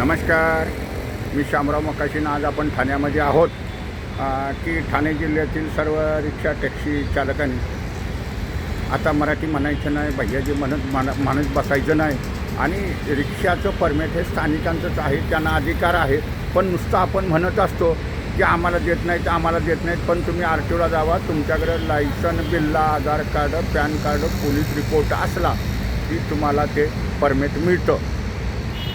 नमस्कार. मी शामराव मकाशीन आज आपण ठाण्यामध्ये आहोत. की ठाणे जिल्ह्यातील सर्व रिक्षा टॅक्सी चालकांनी आता मराठी म्हणायचं नाही भैयाजी म्हणत मान म्हणत बसायचं नाही. आणि रिक्षाचं परमिट हे स्थानिकांचंच आहे त्यांना अधिकार आहे. पण नुसतं आपण म्हणत असतो की आम्हाला देत नाहीत आम्हाला देत नाहीत पण तुम्ही आर टी ओला जावा तुमच्याकडे लायसन बिल्ला Aadhaar card PAN card police report असला की तुम्हाला ते परमिट मिळतं.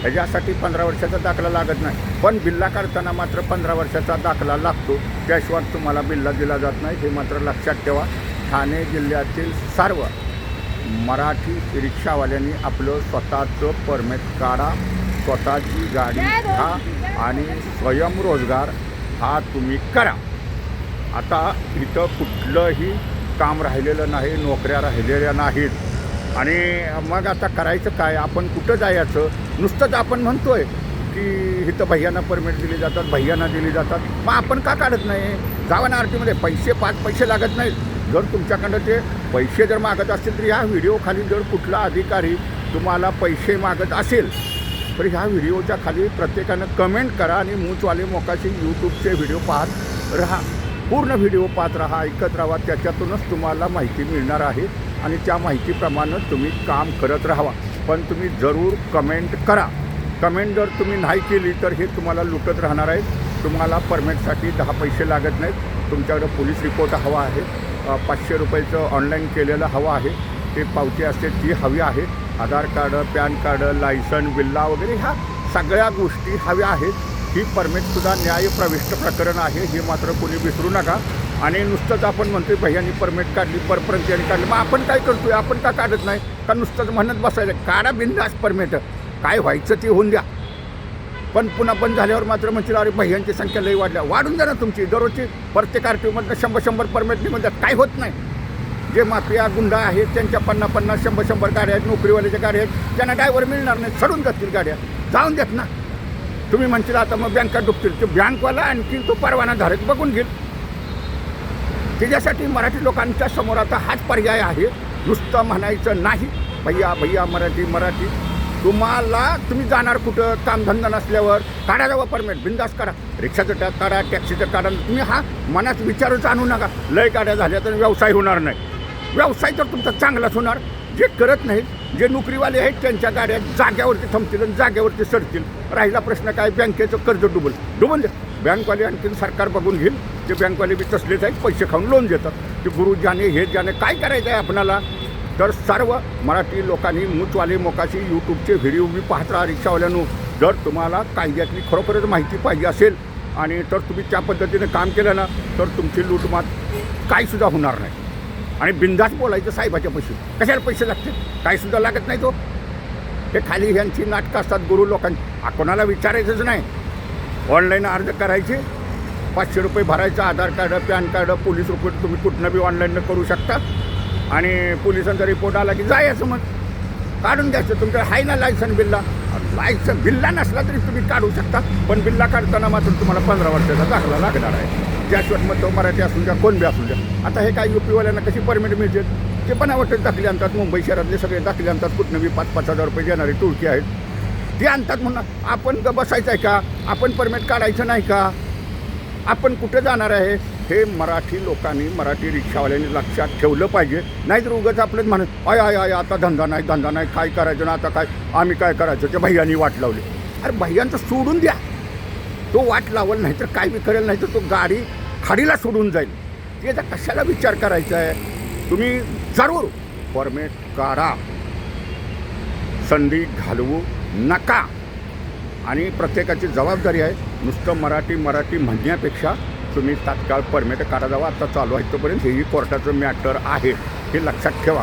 ह्याच्यासाठी पंधरा वर्षाचा दाखला लागत नाही. पण बिल्ला काढताना मात्र पंधरा वर्षाचा दाखला लागतो. त्याशिवाय तुम्हाला बिल्ला दिला जात नाही. हे मात्र लक्षात ठेवा. ठाणे जिल्ह्यातील सर्व मराठी रिक्षावाल्यांनी आपलं स्वतःचं परमिट काढा. स्वतःची गाडी घ्या आणि स्वयंरोजगार हा तुम्ही करा. आता इथं कुठलंही काम राहिलेलं नाही नोकऱ्या राहिलेल्या नाहीत. आणि मग आता करायचं काय? आपण कुठं जायचं? नुसतंच आपण म्हणतोय की इथं भैयांना परमिट दिली जातात भैयांना दिली जातात. मग आपण का काढत नाही? जावा ना आरटीमध्ये पैसे पाच पैसे लागत नाहीत. जर तुमच्याकडं ते पैसे जर मागत असतील तर ह्या व्हिडिओ खाली जर कुठला अधिकारी तुम्हाला पैसे मागत असेल तर ह्या व्हिडिओच्या खाली प्रत्येकानं कमेंट करा आणि मूचवाले मोकाशी यूट्यूबचे व्हिडिओ पाहत राहा. पूर्ण व्हिडिओ पाहत राहा ऐकत राहा. त्याच्यातूनच तुम्हाला माहिती मिळणार आहे. आणि त्या माहितीप्रमाणे तुम्ही काम करत राहावा. पण तुम्ही जरूर कमेंट करा. कमेंट जर तुम्ही नाही केली तर हे तुम्हाला लुटत राहणार आहे. तुम्हाला परमिटसाठी दहा पैसे लागत नाहीत. तुमच्याकडं पोलीस रिपोर्ट हवा आहे. पाचशे रुपयाचं ऑनलाईन केलेलं हवं आहे. ते पावती असते ती हवी आहे. Aadhaar card PAN card license बिल्ला वगैरे ह्या सगळ्या गोष्टी हव्या आहेत. ही परमिटसुद्धा न्यायप्रविष्ट प्रकरण आहे. हे मात्र कोणी विसरू नका. आणि नुसतंच आपण म्हणतोय भैयानी परमिट काढली परपर्यंत काढली. मग आपण काय करतोय? आपण का काढत नाही? का नुसतंच म्हणत बसायचं? काढा बिंदास परमिट काय व्हायचं ते होऊन द्या. पण पुन्हा बंद झाल्यावर मात्र म्हणतील अरे भैयांची संख्या लई वाढल्या. वाढून द्या ना तुमची. दररोजची प्रत्येक आर टी शंभर शंभर परमिट निघून द्या काय होत नाही. जे माफिया गुंडा आहेत त्यांच्या पन्नास पन्नास शंभर शंभर गाड्या आहेत नोकरीवाल्याच्या गाड्या आहेत त्यांना ड्रायव्हर मिळणार नाही सडून जातील गाड्या. जाऊन देत ना. तुम्ही म्हणतील आता मग बँका डुबतील. तो बँकवाला आणखी तो परवाना धारक बघून घेईल. त्याच्यासाठी मराठी लोकांच्या समोर आता हाच पर्याय आहे. नुसतं म्हणायचं नाही. भैया भैया मराठी मराठी. तुम्हाला तुम्ही जाणार कुठं? कामधंदा नसल्यावर. काढा जावं परमिट. बिंदास करा रिक्षाचं टॅ काढा टॅक्सीचं काढा. तुम्ही हा मनात विचारच आणू नका. लय गाड्या झाल्या तर व्यवसाय होणार नाही. व्यवसाय तर तुमचा चांगलाच होणार. जे करत नाहीत जे नोकरीवाले आहेत त्यांच्या गाड्या जाग्यावरती थांबतील आणि जाग्यावरती सरतील राहिला प्रश्न काय? बँकेचं कर्ज डुबल. डुबल. द्या बँकवाले आणखीन सरकार बघून घेईल. ते बँकवाले बी तसलेच आहेत पैसे खाऊन लोन देतात ते गुरु जाणे हे जाणे काय करायचं आहे आपणाला? तर सर्व मराठी लोकांनी मूचवाले मोकाशी यूट्यूबचे व्हिडिओ बी पाहत राहा रिक्षावाल्यानो. जर तुम्हाला कायद्यातली खरोखरच माहिती पाहिजे असेल आणि तर तुम्ही त्या पद्धतीने काम केलं ना तर तुमची लूटमात काहीसुद्धा होणार नाही. आणि बिंदास बोलायचं साहेबाच्या पैसे. कशाला पैसे लागतील? काहीसुद्धा लागत नाही तो. हे खाली ह्यांची नाटकं असतात गुरु लोकांची कोणाला विचारायचंच नाही. ऑनलाईन अर्ज करायचे पाचशे रुपये भरायचं Aadhaar card PAN card police report तुम्ही कुठनं बी ऑनलाईन करू शकता. आणि पोलिसांचा रिपोर्ट आला की जायचं मग. काढून घ्यायचं तुमच्याकडे आहे ना लायसन बिल्ला. लायसन बिल्ला नसला तरी तुम्ही काढू शकता. पण बिल्ला काढताना मात्र तुम्हाला पंधरा वर्षाचा दाखला लागणार आहे. ज्याशिवाय मग तो मराठी असून द्या कोण बी असून द्या. आता हे काय युपीवाल्यांना कशी परमिट मिळते? ते पण आवडते दाखले आणतात मुंबई शहरातले सगळे दाखले आणतात. कुठनं बी पाच पाच हजार रुपये देणारे टुळकी आहेत. ते आणतात म्हणून आपण ग बसायचं आहे का? आपण परमिट काढायचं नाही का? आपण कुठे जाणार आहे हे मराठी लोकांनी मराठी रिक्षावाल्यांनी लक्षात ठेवलं पाहिजे. नाहीतर उगाच आपलंच म्हणत आय आय आय आता धंदा नाही धंदा नाही काय करायचं ना आता काय आम्ही काय करायचं? ते भैयांनी वाट लावली. अरे भैयांचं सोडून द्या. तो वाट लावल नाही तर काय बी करेल नाही तर तो गाडी खाडीला सोडून जाईल. ते आता कशाला विचार करायचा आहे? तुम्ही जरूर परमेट काढा. संधी घालवू नका. आणि प्रत्येकाची जबाबदारी आहे नुसतं मराठी मराठी म्हणण्यापेक्षा तुम्ही तात्काळ परमिट काढा जावा आता चालू आहे तोपर्यंत हेही कोर्टाचं मॅटर आहे. हे लक्षात ठेवा.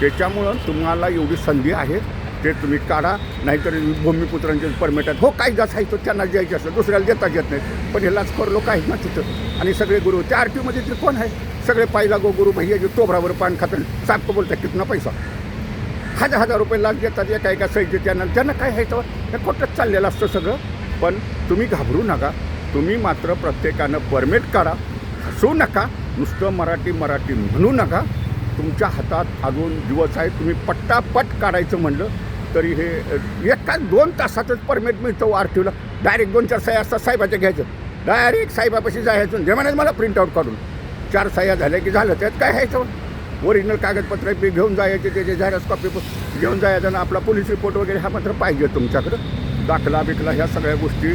त्याच्यामुळं तुम्हाला एवढी संधी आहे ते तुम्ही काढा. नाहीतर भूमिपुत्रांचे परमिट आहेत. हो काही जास्त आहे तो त्यांना द्यायचे असतं दुसऱ्याला देता येत नाही पण हे लाचखोर लोक आहेत ना तिथं. आणि सगळे गुरु त्या आर टीमध्ये ते कोण आहे? सगळे पाहिला गो गुरु भैया जे तोबरावर पान खातं साप बोलतात कितना पैसा? हजार हजार रुपये लाच देतात या काय काय सैज त्यांना त्यांना काय आहे तर हे खोटंच चाललेलं असतं सगळं. पण तुम्ही घाबरू नका. तुम्ही मात्र प्रत्येकानं परमिट काढा हसू नका. नुसतं मराठी मराठी म्हणू नका. तुमच्या हातात अजून दिवस आहे तुम्ही पट्टापट काढायचं म्हणलं तरी हे एका दोन तासातच परमिट मिळतं आर डायरेक्ट दोन चार सह्या असतात साहेबाच्या घ्यायचं. डायरेक्ट साहेबापाशी जायचं जे म्हणायचं मला प्रिंटआउट काढून चार सह्या झाल्या की झालं त्यात काय घ्यायचं ओरिजिनल कागदपत्र बी घेऊन जायचे त्याचे झेरॉक्स कॉपी घेऊन जायचं आणि आपला पोलीस रिपोर्ट वगैरे हा मात्र पाहिजे तुमच्याकडं. दाखला बिकला ह्या सगळ्या गोष्टी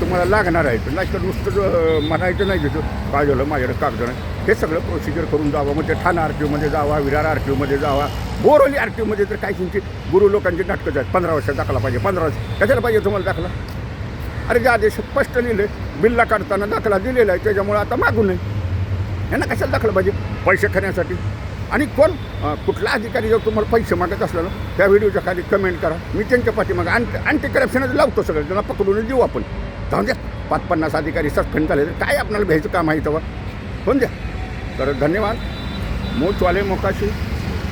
तुम्हाला लागणार आहेत नाहीतर नुसतं म्हणायचं नाही तिथं. काय झालं? माझ्याकडे कागद नाही. हे सगळं प्रोसिजर करून जावं. मग ते म्हणजे ठाणा आर टी ओमध्ये जावा विरार आर टी ओमध्ये जावा. बोरवली आर टी ओमध्ये तर काही तुमची गुरु लोकांची नाटकं आहेत पंधरा वर्षात दाखला पाहिजे. पंधरा वर्ष. कशाला पाहिजे तुम्हाला दाखला? अरे जे आदेश स्पष्ट लिहिले बिल्ला काढताना दाखला दिलेला आहे त्याच्यामुळे आता मागू नये यांना कशाला दाखला पाहिजे? पैसे खाण्यासाठी. आणि कोण? कुठला अधिकारी जर तुम्हाला पैसे मागत असला ना त्या व्हिडिओच्या खाली कमेंट करा. मी त्यांच्या पाठीमागं अँटी अँटी करप्शनच लावतो सगळं. त्यांना पकडून देऊ आपण. जाऊन द्या. पाच पन्नास अधिकारी सस्पेंड झाले तर काय आपल्याला भ्यायचं काम आहे तेव्हा होऊन द्या. तर धन्यवाद. मोचवाले मोकाशी.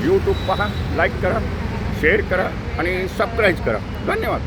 यूट्यूब पहा लाईक करा शेअर करा आणि सबस्क्राईब करा. धन्यवाद.